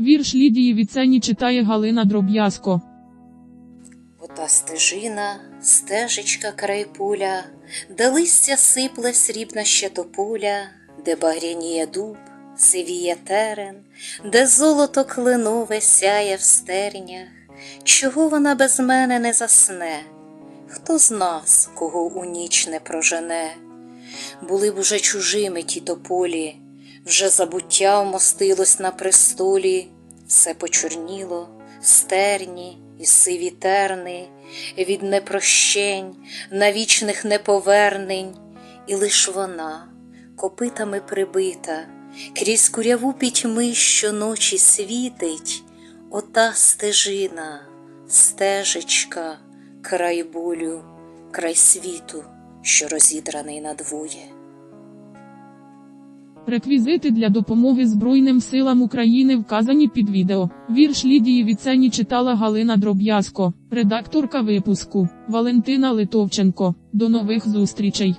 Вірш Лідії Віцені читає Галина Дроб'язко. Ота стежина, стежечка край пуля, де листя сипле срібна щедополя, де багряніє дуб, сивіє терен, де золото клинове сяє в стернях. Чого вона без мене не засне? Хто з нас, кого у ніч не прожене? Були б уже чужими ті тополі, вже забуття вмостилось на престолі, все почорніло, стерні і сиві терни, від непрощень, навічних неповернень, і лиш вона, копитами прибита, крізь куряву пітьми щоночі світить, ота стежина, стежечка, край болю, край світу, що розідраний надвоє. Реквізити для допомоги Збройним силам України вказані під відео. Вірш Лідії Віцені читала Галина Дроб'язко, редакторка випуску Валентина Литовченко. До нових зустрічей!